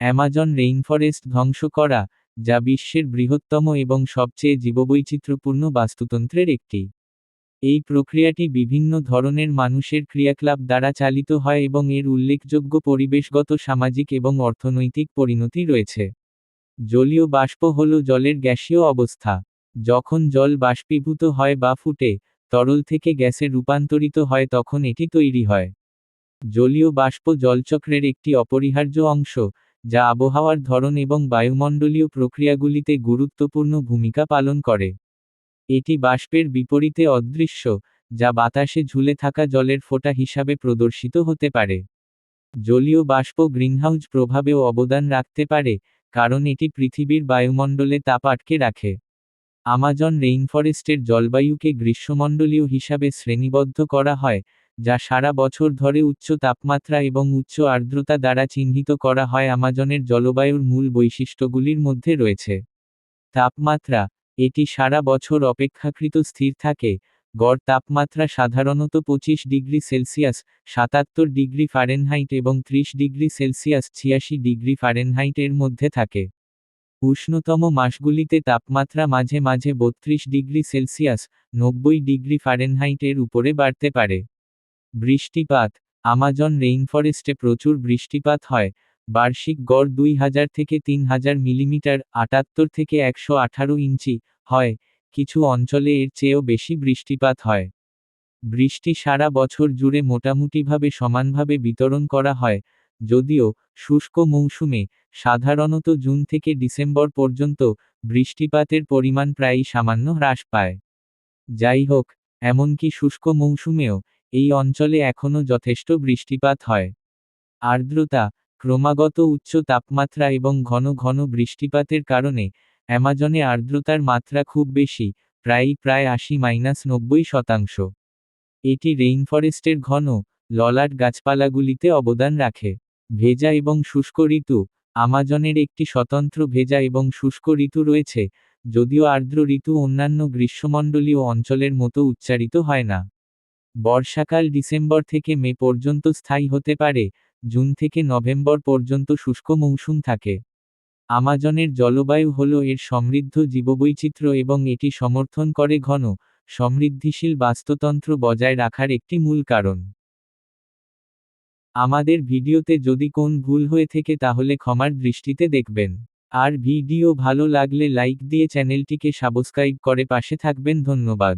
Amazon rainforest ধ্বংস করা, যা বিশ্বের বৃহত্তম এবং সবচেয়ে জীববৈচিত্র্যপূর্ণ বাস্তুতন্ত্রের একটি। এই প্রক্রিয়াটি বিভিন্ন ধরনের মানুষের ক্রিয়াকলাপ দ্বারা চালিত হয় এবং এর উল্লেখযোগ্য পরিবেশগত, সামাজিক এবং অর্থনৈতিক পরিণতি রয়েছে। জলীয় বাষ্প হল জলের গ্যাসীয় অবস্থা। যখন জল বাষ্পীভূত হয় বা ফুটে, তরল থেকে গ্যাসে রূপান্তরিত হয় তখন এটি তৈরি হয়। জলীয় বাষ্প জলচক্রের একটি অপরিহার্য অংশ যা আবহাওয়ার ধরন এবং বায়ুমণ্ডলীয় প্রক্রিয়াগুলিতে গুরুত্বপূর্ণ ভূমিকা পালন করে। এটি বাষ্পের বিপরীতে অদৃশ্য, যা বাতাসে ঝুলে থাকা জলের ফোঁটা হিসাবে প্রদর্শিত হতে পারে। জলীয় বাষ্প গ্রিনহাউজ প্রভাবেও অবদান রাখতে পারে, কারণ এটি পৃথিবীর বায়ুমণ্ডলে তাপ আটকে রাখে। আমাজন রেইনফরেস্টের জলবায়ুকে গ্রীষ্মমণ্ডলীয় হিসাবে শ্রেণীবদ্ধ করা হয় যা সারা বছর ধরে উচ্চ তাপমাত্রা এবং উচ্চ আর্দ্রতা দ্বারা চিহ্নিত করা হয় আমাজনের জলবায়ুর মূল বৈশিষ্ট্যগুলির মধ্যে রয়েছে। তাপমাত্রা, এটি সারা বছর অপেক্ষাকৃত স্থির থাকে, গড় তাপমাত্রা সাধারণত পঁচিশ ডিগ্রি সেলসিয়াস, সাতাত্তর ডিগ্রি ফারেনহাইট এবং ত্রিশ ডিগ্রি সেলসিয়াস, ছিয়াশি ডিগ্রি ফারেনহাইট এর মধ্যে থাকে। উষ্ণতম মাসগুলিতে তাপমাত্রা মাঝে মাঝে বত্রিশ ডিগ্রি সেলসিয়াস, নব্বই ডিগ্রি ফারেনহাইট এর উপরে বাড়তে পারে। বৃষ্টিপাত, আমাজন রেইনফরেস্টে প্রচুর বৃষ্টিপাত হয়, বার্ষিক গড় দুই হাজার থেকে তিন হাজার মিলিমিটার, আটাত্তর থেকে একশো আঠারো ইঞ্চি, হয়, কিছু অঞ্চলে এর চেয়েও বেশি বৃষ্টিপাত হয়। বৃষ্টি সারা বছর জুড়ে মোটামুটিভাবে সমানভাবে বিতরণ করা হয়, যদিও শুষ্ক মৌসুমে, সাধারণত জুন থেকে ডিসেম্বর পর্যন্ত বৃষ্টিপাতের পরিমাণ প্রায়ই সামান্য হ্রাস পায়। যাই হোক, এমনকি শুষ্ক মৌসুমেও এই অঞ্চলে এখনও যথেষ্ট বৃষ্টিপাত হয়। আর্দ্রতা, ক্রমাগত উচ্চ তাপমাত্রা এবং ঘন ঘন বৃষ্টিপাতের কারণে অ্যামাজনে আর্দ্রতার মাত্রা খুব বেশি, প্রায়ই প্রায় আশি মাইনাস নব্বই শতাংশ। এটি রেইনফরেস্টের ঘন, ললাট গাছপালাগুলিতে অবদান রাখে। ভেজা এবং শুষ্ক ঋতু, আমাজনের একটি স্বতন্ত্র ভেজা এবং শুষ্ক ঋতু রয়েছে, যদিও আর্দ্র ঋতু অন্যান্য গ্রীষ্মমণ্ডলীয় অঞ্চলের মতো উচ্চারিত হয় না। বর্ষাকাল ডিসেম্বর থেকে মে পর্যন্ত স্থায়ী হতে পারে, জুন থেকে নভেম্বর পর্যন্ত শুষ্ক মৌসুম থাকে। আমাজনের জলবায়ু হল এর সমৃদ্ধ জীববৈচিত্র্য এবং এটি সমর্থন করে ঘন, সমৃদ্ধিশীল বাস্তুতন্ত্র বজায় রাখার একটি মূল কারণ। আমাদের ভিডিওতে যদি কোন ভুল হয়ে থেকে তাহলে ক্ষমার দৃষ্টিতে দেখবেন। আর ভিডিও ভালো লাগলে লাইক দিয়ে চ্যানেলটিকে সাবস্ক্রাইব করে পাশে থাকবেন, ধন্যবাদ।